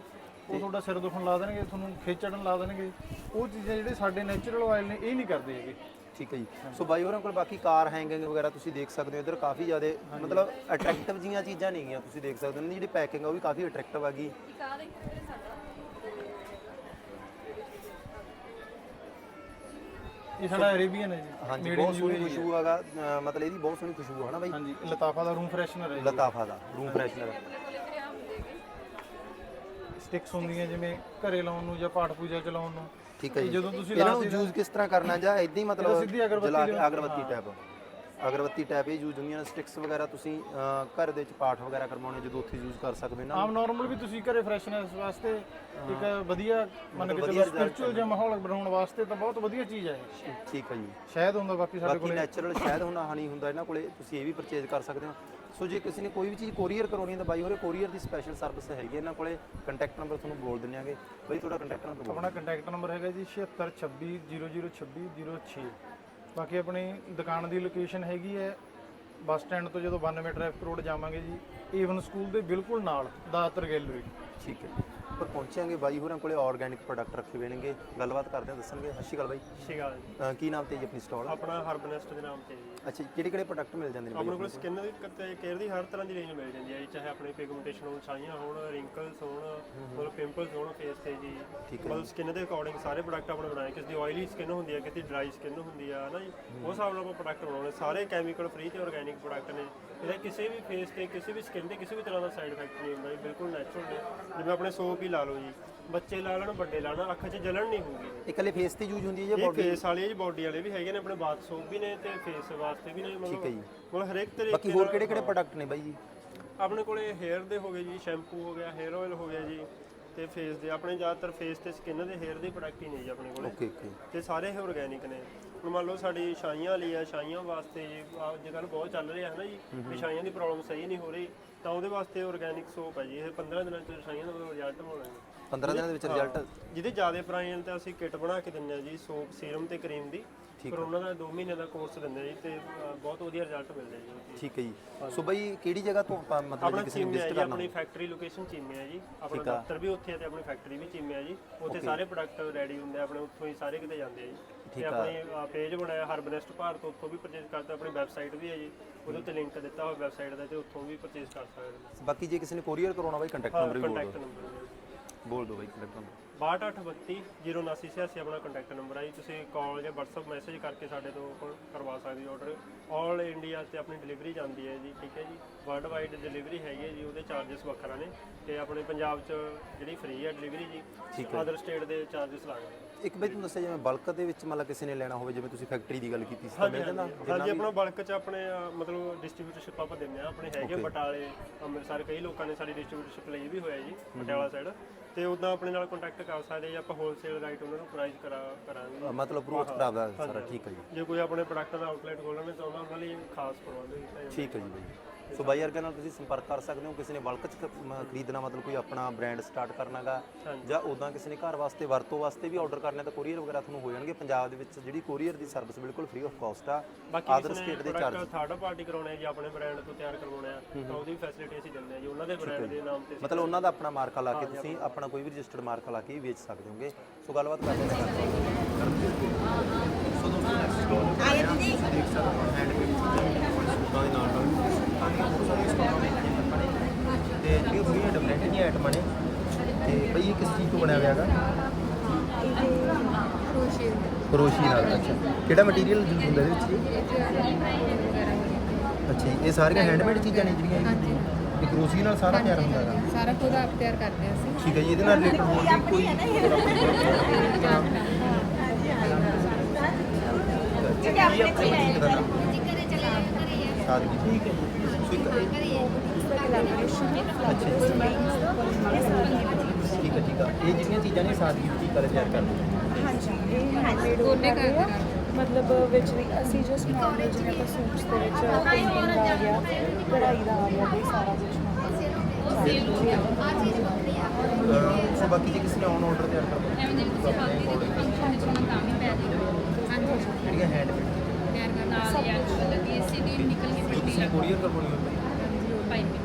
ਉਹ ਤੁਹਾਡਾ ਸਿਰ ਦੁਖਣ ਲਾ ਦੇਣਗੇ ਤੁਹਾਨੂੰ ਖੇਚੜਨ ਲਾ ਦੇਣਗੇ। ਉਹ ਚੀਜ਼ਾਂ ਜਿਹੜੇ ਸਾਡੇ ਨੈਚੁਰਲ ਆਇਲ ਨੇ ਇਹ ਨਹੀਂ ਕਰਦੇ ਹੈਗੇ। ਠੀਕ ਹੈ ਜੀ। ਸੋ ਬਾਈ ਹੋਰਾਂ ਕੋਲ ਬਾਕੀ ਕਾਰ ਹੈਂਗਿੰਗ ਵਗੈਰਾ ਤੁਸੀਂ ਦੇਖ ਸਕਦੇ ਹੋ। ਇੱਧਰ ਕਾਫੀ ਜ਼ਿਆਦਾ ਮਤਲਬ ਅਟਰੈਕਟਿਵ ਜੀਆਂ ਚੀਜ਼ਾਂ ਨਹੀਂ ਗੀਆਂ ਤੁਸੀਂ ਦੇਖ ਸਕਦੇ ਹੋ। ਜਿਹੜੀ ਪੈਕਿੰਗ ਆ ਉਹ ਵੀ ਕਾਫੀ ਅਟਰੈਕਟਿਵ ਹੈਗੀ ਇਹ ਸਾਡਾ ਅਰੇਬੀਅਨ ਹੈ ਜੀ। ਹਾਂਜੀ ਬਹੁਤ ਸੋਹਣੀ। ਖੁਸ਼ਬੂ ਹੈਗਾ। ਮਤਲਬ ਇਹਦੀ ਬਹੁਤ ਸੋਹਣੀ ਖੁਸ਼ਬੂ ਹੈ ਨਾ ਬਾਈ? ਹਾਂਜੀ ਲਤਾਫਾ ਦਾ ਰੂਮ ਫਰੈਸ਼ਨਰ ਹੈ ਲਤਾਫਾ ਦਾ ਰੂਮ ਫਰੈਸ਼ਨਰ ਸਟਿਕਸ ਹੁੰਦੀਆਂ ਜਿਵੇਂ ਘਰੇ ਲਾਉਣ ਨੂੰ ਜਾਂ ਪਾਠ ਪੂਜਾ ਚ ਲਾਉਣ ਨੂੰ। ਠੀਕ ਹੈ ਜੀ। ਜਦੋਂ ਤੁਸੀਂ ਇਹਨਾਂ ਨੂੰ ਯੂਜ਼ ਕਿਸ ਤਰ੍ਹਾਂ ਕਰਨਾ? ਜਾਂ ਇਦਾਂ ਹੀ ਮਤਲਬ ਸਿੱਧੀ ਅਗਰਬੱਤੀ ਜਲਾ ਕੇ ਲਿਓ। ਅਗਰਬੱਤੀ ਟੈਪ ਅਗਰਬੱਤੀ ਟੈਪ ਇਹ ਯੂਜ਼ ਹੁੰਦੀਆਂ ਨੇ ਸਟਿਕਸ ਵਗੈਰਾ ਤੁਸੀਂ ਘਰ ਦੇ ਵਿੱਚ ਪਾਠ ਵਗੈਰਾ ਕਰਵਾਉਣੇ ਜਦੋਂ ਉੱਥੇ ਯੂਜ਼ ਕਰ ਸਕਦੇ ਨਾ। ਆਮ ਨਾਰਮਲ ਵੀ ਤੁਸੀਂ ਘਰੇ ਫਰੈਸ਼ਨੈਸ ਵਾਸਤੇ ਇੱਕ ਵਧੀਆ ਮੰਨ ਕੇ ਚਲੋ ਸਪਿਰਚੁਅਲ ਜਿਹਾ ਮਾਹੌਲ ਬਣਾਉਣ ਵਾਸਤੇ ਤਾਂ ਬਹੁਤ ਵਧੀਆ ਚੀਜ਼ ਹੈ। ਠੀਕ ਹੈ ਜੀ। ਸ਼ਾਇਦ ਹੁੰਦਾ ਬਾਕੀ ਸਾਡੇ ਬਾਕੀ ਕੋਲੇ। ਨੈਚੁਰਲ ਸ਼ਾਇਦ ਹੁੰਦਾ ਹਨੀ ਹੁੰਦਾ ਇਹਨਾਂ ਕੋਲੇ ਤੁਸੀਂ ਇਹ ਵੀ ਪਰਚੇਜ਼ ਕਰ ਸਕਦੇ ਹੋ। ਸੋ ਜੇ ਕਿਸੇ ਨੇ ਕੋਈ ਵੀ ਚੀਜ਼ ਕੋਰੀਅਰ ਕਰਾਉਣੀ ਹੈ ਤਾਂ ਬਾਈ ਹੋਰੇ ਕੋਰੀਅਰ ਦੀ ਸਪੈਸ਼ਲ ਸਰਵਿਸ ਹੈਗੀ ਹੈ। ਇਹਨਾਂ ਕੋਲੇ ਕੰਟੈਕਟ ਨੰਬਰ ਤੁਹਾਨੂੰ ਬੋਲ ਦਿੰਦੇ ਆਂਗੇ ਬਾਈ ਤੁਹਾਡਾ ਕੰਟੈਕਟ ਨੰਬਰ ਆਪਣਾ ਕੰਟੈਕਟ ਨੰਬਰ ਹੈਗਾ ਜੀ 7626002606 ਬਾਕੀ ਆਪਣੀ ਦੁਕਾਨ ਦੀ ਲੋਕੇਸ਼ਨ ਹੈਗੀ ਹੈ। ਬੱਸ ਸਟੈਂਡ ਤੋਂ ਜਦੋਂ 92 ਟ੍ਰੈਫਿਕ ਰੋਡ ਜਾਵਾਂਗੇ ਜੀ ਏਵਨ ਸਕੂਲ ਦੇ ਬਿਲਕੁਲ ਨਾਲ ਦਾਤਰ ਗੈਲਰੀ ਠੀਕ ਹੈ ਪਰ ਪਹੁੰਚਾਂਗੇ ਬਾਈ ਹੋਰਾਂ ਕੋਲੇ ਆਰਗੈਨਿਕ ਪ੍ਰੋਡਕਟ ਰੱਖੇ ਹੋਏ ਨੇਗੇ। ਗੱਲਬਾਤ ਕਰਦੇ ਹਾਂ ਦੱਸਣਗੇ। ਸਤਿ ਸ਼੍ਰੀ ਅਕਾਲ ਬਾਈ। ਸ਼ਿਗਾ ਅਹ ਕੀ ਨਾਮ ਤੇ ਜੀ ਆਪਣੀ ਸਟਾਲ ਆਪਣਾ ਹਰਬਨੈਸਟ ਦੇ ਨਾਮ ਤੇ ਜੀ। ਅੱਛਾ ਕਿਹੜੇ ਕਿਹੜੇ ਪ੍ਰੋਡਕਟ ਮਿਲ ਜਾਂਦੇ ਨੇ ਬਾਈ ਆਪਣੇ ਕੋਲ ਸਕਿਨ ਦੀ ਕੇਅਰ ਦੀ ਹਰ ਤਰ੍ਹਾਂ ਦੀ ਰੇਂਜ ਮਿਲ ਜਾਂਦੀ ਹੈ ਚਾਹੇ ਆਪਣੀ ਪਿਗਮੈਂਟੇਸ਼ਨ ਹੋਣ ਛਾਈਆਂ ਹੋਣ ਰਿੰਕਲਸ ਹੋਣ ਮਤਲਬ ਪਿੰਪਲਸ ਹੋਣ ਫੇਸ ਤੇ ਜੀ। ਮਤਲਬ ਸਕਿਨ ਦੇ ਅਕੋਰਡਿੰਗ ਸਾਰੇ ਪ੍ਰੋਡਕਟ ਆਪਣੇ ਬਣਾਏ ਕਿਸੇ ਦੀ ਆਇਲੀ ਸਕਿਨ ਹੁੰਦੀ ਹੈ ਕਿਸੇ ਦੀ ਡਰਾਈ ਸਕਿਨ ਹੁੰਦੀ ਆ ਨਾ ਜੀ। ਉਸ ਹਿਸਾਬ ਨਾਲ ਆਪਾਂ ਪ੍ਰੋਡਕਟ ਬਣਾਉਣੇ ਸਾਰੇ ਕੈਮੀਕਲ ਫ੍ਰੀ ਤੇ ਆਰਗੈਨਿਕ ਪ੍ਰੋਡਕਟ ਨੇ। ਇਹਦਾ ਕਿਸੇ ਵੀ ਫੇਸ ਤੇ ਕਿਸੇ ਵੀ ਸਕਿਨ ਤੇ ਕਿਸੇ ਵੀ ਤਰ੍ਹਾਂ ਦਾ ਸਾਈਡ ਇਫੈਕਟ ਨਹੀਂ ਹੁੰਦਾ ਜੀ ਬਿਲਕੁਲ ਨੈਚੁਰਲ ਨੇ। ਜਿਵੇਂ ਆਪਣੇ ਸੋਪ ਹੀ ਲਾ ਲਓ ਜੀ ਬੱਚੇ ਲਾ ਲੈਣ ਵੱਡੇ ਲਾ ਲੈਣ ਅੱਖਾਂ 'ਚ ਜਲਣ ਨਹੀਂ ਇਹ ਇਕੱਲੇ ਫੇਸ ਤੇ ਯੂਜ਼ ਹੁੰਦੀ ਹੈ ਜਾਂ ਬੋਡੀ ਫੇਸ ਵਾਲੇ ਜੀ ਬਾਡੀ ਵਾਲੇ ਵੀ ਹੈਗੇ ਨੇ ਆਪਣੇ ਬਾਥ ਸੋਪ ਵੀ ਨੇ ਤੇ ਫੇਸ ਵਾਸਤੇ ਵੀ ਨੇ ਮਤਲਬ ਹੈ ਜੀ। ਮਤਲਬ ਹਰੇਕ ਤਰੀਕੇ ਬਾਕੀ ਹੋਰ ਕਿਹੜੇ ਕਿਹੜੇ ਪ੍ਰੋਡਕਟ ਨੇ ਬਾਈ ਜੀ? ਆਪਣੇ ਕੋਲੇ ਹੇਅਰ ਦੇ ਹੋ ਗਏ ਜੀ ਸ਼ੈਂਪੂ ਹੋ ਗਿਆ ਹੇਅਰ ਆਇਲ ਹੋ ਗਿਆ ਜੀ ਤੇ ਫੇਸ ਦੇ। ਆਪਣੇ ਜ਼ਿਆਦਾਤਰ ਫੇਸ ਤੇ ਸਕਿਨ ਦੇ ਹੇਅਰ ਦੇ ਪ੍ਰੋਡਕਟ ਹੀ ਨੇ ਜੀ ਆਪਣੇ ਕੋਲੇ। ਓਕੇ ਓਕੇ ਤੇ ਸਾਰੇ ਇਹ ਆਰਗੈਨਿਕ ਨੇ। ਹੁਣ ਮੰਨ ਲਓ ਸਾਡੀ ਛਾਈਆਂ ਵਾਲੀ ਆ ਛਾਈਆਂ ਵਾਸਤੇ ਜੀ ਅੱਜ ਕੱਲ੍ਹ ਬਹੁਤ ਚੱਲ ਰਿਹਾ ਹੈ ਨਾ ਜੀ ਵੀ ਛਾਈਆਂ ਦੀ ਪ੍ਰੋਬਲਮ ਸਹੀ ਨਹੀਂ ਹੋ ਰਹੀ ਤਾਂ ਉਹਦੇ ਵਾਸਤੇ ਆਰਗੈਨਿਕ ਸੋਪ ਹੈ ਜੀ। ਇਹ 15 ਦਿਨਾਂ ਚ ਛਾਈਆਂ ਦਾ ਰਿਜ਼ਲਟ ਹੋਣਾ ਜੀ। 15 ਦਿਨਾਂ ਦੇ ਵਿੱਚ ਰਿਜ਼ਲਟ ਜਿਹਦੇ ਜ਼ਿਆਦਾ ਪ੍ਰਾਈਸ ਤਾਂ ਅਸੀਂ ਕਿੱਟ ਬਣਾ ਕੇ ਦਿੰਦੇ ਆ ਜੀ ਸੋਪ ਸੀਰਮ ਤੇ ਕਰੀਮ ਦੀ। ਪਰ ਉਹਨਾਂ ਦਾ 2 ਮਹੀਨੇ ਦਾ ਕੋਰਸ ਦਿੰਦੇ ਜੀ ਤੇ ਅ, ਬਹੁਤ ਵਧੀਆ ਰਿਜ਼ਲਟ ਮਿਲਦਾ ਜੀ ਠੀਕ ਹੈ ਜੀ। ਸੋ ਬਾਈ ਕਿਹੜੀ ਜਗ੍ਹਾ ਤੋਂ ਆਪਾਂ ਮਤਲਬ ਆਪਣਾ ਜੇ ਕਿਸੇ ਨੇ ਚੀਮੇ ਹੈ ਵਿਜ਼ਿਟ ਜੀ ਕਰਨਾ ਆਪਣੀ ਫੈਕਟਰੀ ਲੋਕੇਸ਼ਨ ਚੀਮੇ ਹੈ ਜੀ। ਆਪਣਾ ਠੀਕ ਆ। ਦਫ਼ਤਰ ਵੀ ਉੱਥੇ ਹੈ ਤੇ ਆਪਣੀ ਫੈਕਟਰੀ ਵੀ ਚੀਮੇ ਹੈ ਜੀ। ਉੱਥੇ ਸਾਰੇ ਪ੍ਰੋਡਕਟ ਰੈਡੀ ਹੁੰਦੇ ਆ ਆਪਣੇ ਉੱਥੋਂ ਹੀ ਸਾਰੇ ਕਿਤੇ ਜਾਂਦੇ ਆ ਜੀ। ਤੇ ਠੀਕ ਆ। ਆਪਣੀ ਪੇਜ ਬਣਾਇਆ ਹਰਬਨੈਸਟ ਭਾਰਤ ਉੱਥੋਂ ਵੀ ਪਰਚੇਜ਼ ਕਰਦੇ ਆਪਣੀ ਵੈਬਸਾਈਟ ਵੀ ਹੈ ਜੀ। ਉਹਦੇ ਉੱਤੇ ਲਿੰਕ ਦਿੱਤਾ ਹੋਇਆ ਵੈਬਸਾਈਟ ਦਾ ਤੇ ਉੱਥੋਂ ਵੀ ਪਰਚੇਜ਼ ਕਰ ਸਕਦੇ ਬਾਕੀ ਜੇ ਕਿਸੇ ਨੇ ਕੋਰੀਅਰ ਕਰਾਉਣਾ ਬਾਈ ਕੰਟੈਕਟ ਨੰਬਰ ਵੀ ਬੋਲ ਕੰਟੈਕਟ ਦਿਓ। ਨੰਬਰ ਬੋਲ ਦਿਓ ਬਾਈ ਕੰਟੈਕਟ ਨੰਬਰ 6282098686 ਆਪਣਾ ਕੰਟੈਕਟ ਨੰਬਰ ਹੈ ਜੀ। ਤੁਸੀਂ ਕਾਲ ਜਾਂ WhatsApp ਮੈਸੇਜ ਕਰਕੇ ਸਾਡੇ ਤੋਂ ਕੋਲ ਕਰਵਾ ਸਕਦੇ ਹੋ ਆਰਡਰ 올 ਇੰਡੀਆ ਤੇ ਆਪਣੀ ਡਿਲੀਵਰੀ ਜਾਂਦੀ ਹੈ ਜੀ ਠੀਕ ਹੈ ਜੀ। ਵਰਲਡ ਵਾਈਡ ਡਿਲੀਵਰੀ ਹੈਗੀ ਹੈ ਜੀ ਉਹਦੇ ਚਾਰजेस ਵੱਖਰਾ ਨੇ। ਤੇ ਆਪਣੇ ਪੰਜਾਬ 'ਚ ਜਿਹੜੀ ਫ੍ਰੀ ਹੈ ਡਿਲੀਵਰੀ ਜੀ ਅਦਰ ਸਟੇਟ ਦੇ ਚਾਰजेस ਲੱਗਦੇ ਇੱਕ ਬਈ ਤੁਹਾਨੂੰ ਦੱਸਿਆ ਜਿਵੇਂ ਬਲਕ ਦੇ ਵਿੱਚ ਮਤਲਬ ਕਿਸੇ ਨੇ ਲੈਣਾ ਹੋਵੇ ਜਿਵੇਂ ਤੁਸੀਂ ਫੈਕਟਰੀ ਦੀ ਗੱਲ ਕੀਤੀ ਸੀ ਤਾਂ ਮਿਲ ਜਾਂਦਾ ਹਾਂਜੀ। ਆਪਣਾ ਬਲਕ 'ਚ ਆਪਣੇ ਮਤਲਬ ਡਿਸਟ੍ਰੀਬਿਊਟਰਸ਼ਿਪ ਆਪਾਂ ਦਿੰਦੇ ਆ ਆਪਣੇ ਹੈਗੇ ਬਟਾਲੇ ਅੰਮ੍ਰਿਤਸਰ ਕਈ ਲੋਕਾਂ ਨੇ ਸਾਡੀ ਡਿਸਟ੍ਰੀਬਿਊਟਰਸ਼ਿਪ ਲਈ ਵੀ ਹੋਇਆ ਜੀ ਪਟਿਆਲਾ ਸਾਈਡ ਤੇ ਉਦਾਂ ਆਪਣੇ ਨਾਲ ਕੰਟੈਕਟ ਕਰ ਸਕਦੇ ਜਾਂ ਆਪਾਂ ਹੋਲਸੇਲ ਰਾਈਟ ਉਹਨਾਂ ਨੂੰ ਪ੍ਰਾਈਸ ਕਰਾ ਕਰਾਂਗੇ ਮਤਲਬ ਕਰਾਦਾ ਹਾਂਜੀ, ਸਾਰਾ। ਠੀਕ ਹੈ ਜੀ ਜੇ ਕੋਈ ਆਪਣੇ ਪ੍ਰੋਡਕਟ ਦਾ ਆਊਟਲੈਟ ਖੋਲ੍ਹਣਾ ਚਾਹੁੰਦਾ ਉਹਨਾਂ ਲਈ ਖਾਸ ਪ੍ਰਬੰਧ ਕੀਤਾ ਜਾਂਦਾ। ਠੀਕ ਹੈ ਜੀ ਬਾਈ ਸੋ ਬਾਈ ਵਰਗੇ ਨਾਲ ਤੁਸੀਂ ਸੰਪਰਕ ਕਰ ਸਕਦੇ ਹੋ ਕਿਸੇ ਨੇ ਬਲਕ ਚ ਖ- ਮ- ਖਰੀਦਣਾ ਮਤਲਬ ਕੋਈ ਆਪਣਾ ਬ੍ਰਾਂਡ ਸਟਾਰਟ ਕਰਨਾਗਾ ਜਾਂ ਉਦਾਂ ਕਿਸੇ ਨੇ ਘਰ ਵਾਸਤੇ ਵਰਤੋਂ ਵਾਸਤੇ ਵੀ ਆਰਡਰ ਕਰਨਾ ਤਾਂ ਕੋਰੀਅਰ ਵਗੈਰਾ ਤੁਹਾਨੂੰ ਹੋ ਜਾਣਗੇ। ਪੰਜਾਬ ਦੇ ਵਿੱਚ ਜਿਹੜੀ ਕੋਰੀਅਰ ਦੀ ਸਰਵਿਸ ਬਿਲਕੁਲ ਫ੍ਰੀ ਆਫ ਕਾਸਟ ਆ। ਬਾਕੀ ਸਟੇਟ ਦੇ ਚਾਰਜ ਥਰਡ ਪਾਰਟੀ ਕਰਾਉਣੇ ਆ ਜੀ ਆਪਣੇ ਬ੍ਰਾਂਡ ਤੋਂ ਤਿਆਰ ਕਰਵਾਉਣੇ ਆ ਤਾਂ ਉਹਦੀ ਫੈਸਿਲਿਟੀ ਅਸੀਂ ਦਿੰਦੇ ਆ ਜੀ ਉਹਨਾਂ ਦੇ ਬ੍ਰਾਂਡ ਦੇ ਨਾਮ ਤੇ ਮਤਲਬ ਉਹਨਾਂ ਦਾ ਆਪਣਾ ਮਾਰਕਾ ਲਾ ਕੇ ਤੁਸੀਂ ਆਪਣਾ। ਕੋਈ ਵੀ ਰਜਿਸਟਰਡ ਮਾਰਕਾ ਲਾ ਕੇ ਵੀ ਵੇਚ ਸਕਦੇ ਹੋਗੇ। ਸੋ ਗੱਲਬਾਤ ਕਰਦੇ ਹਾਂ। ਸੋ ਦੋਸਤੋ ਆਇਆ ਜੀ ਦੇਖ ਸਕਦੇ ਹੋ ਹੈਂਡਮੇਡ ਸੂਟਾਂ ਦੇ ਨਾਲ ਨਾਲ ਸੂਟਾਂ ਦੀਆਂ ਬਹੁਤ ਸਾਰੀਆਂ ਸਟੋਰਾਂ ਨੇ ਆਪਾਂ ਨੇ ਤੇ ਜਿਹੜੀਆਂ ਬੜੀਆਂ ਡਿਫਰੈਂਟ ਜਿਹੀਆਂ ਆਈਟਮਾਂ ਨੇ ਇਹ ਕਿਸ ਚੀਜ਼ ਤੋਂ ਬਣਿਆ ਹੋਇਆ ਹੈਗਾ? ਕਰੋਸ਼ੀ ਨਾਲ ਅੱਛਾ। ਕਿਹੜਾ ਮਟੀਰੀਅਲ ਯੂਜ਼ ਹੁੰਦਾ ਇਹਦੇ ਵਿੱਚ? ਜੀ ਅੱਛਾ ਜੀ, ਇਹ ਸਾਰੀਆਂ ਹੈਂਡਮੇਡ ਚੀਜ਼ਾਂ ਨੇ ਜਿਹੜੀਆਂ ਇਹ? ਇਹ ਕਰੋਸ਼ੀ ਨਾਲ ਸਾਰਾ ਤਿਆਰ ਹੁੰਦਾ ਹੈਗਾ? ਸਾਰਾ ਖੁਦ ਆਪ ਤਿਆਰ ਕਰਦੇ ਹਾਂ ਅਸੀਂ। ਠੀਕ ਹੈ ਜੀ ਇਹਦੇ ਨਾਲ ਰਿਲੇਟਡ ਹੋਰ ਵੀ ਕੋਈ ਕਿਉਂਕਿ ਆਪਣੇ ਕੋਲ ਹੈ ਸਾਦਗੀ ਠੀਕ ਹੈ ਠੀਕ ਹੈ। ਅੱਛਾ ਜੀ। ਠੀਕ ਹੈ ਠੀਕ ਹੈ ਇਹ ਜਿਹੜੀਆਂ ਚੀਜ਼ਾਂ ਨੇ ਸਾਦਗੀ ਦੀ ਚੀਜ਼ਾਂ ਤਿਆਰ ਕਰਦੇ ਹੋ? ਹਾਂਜੀ ਇਹ ਹੈਂਡਮੇਡ ਦੋਨੇ ਕਰਦੇ ਆ ਮਤਲਬ ਵਿੱਚ ਵੀ ਅਸੀਂ ਜੋ ਸਮਾਨ ਹੈ ਜਿਵੇਂ ਆਪਾਂ ਸੂਟਸ ਦੇ ਵਿੱਚ ਪੇਂਟਿੰਗ ਦਾ ਆ ਗਿਆ ਕਢਾਈ ਦਾ ਆ ਗਿਆ ਤੇ ਸਾਰਾ ਕੁਝ ਸੋ ਬਾਕੀ ਜੇ ਕਿਸੇ ਨੇ ਆਨ ਆਰਡਰ ਤਿਆਰ ਕਰਨਾ ਐਵੇਂ ਜਿਵੇਂ ਤੁਸੀਂ ਹਲਦੀ ਦੇ ਵਿੱਚ ਛੋਟੇ ਛੋਟੇ ਤਾਂ ਵੀ ਪੈ ਜਾਏਗਾ। ਹਾਂਜੀ। ਜਿਹੜੀਆਂ ਹੈਂਡਮੇਡ ਤਿਆਰ ਕਰਨ ਨਾਲ ਜਾਂ ਲੱਗੀ ਇਸੇ ਦੀ ਨਿਕਲ ਕੇ ਪੱਟੀ ਕੋਰੀਅਰ ਕਰਵਾਉਣੀ ਹੋਵੇ ਪਾਈਪਿੰਗ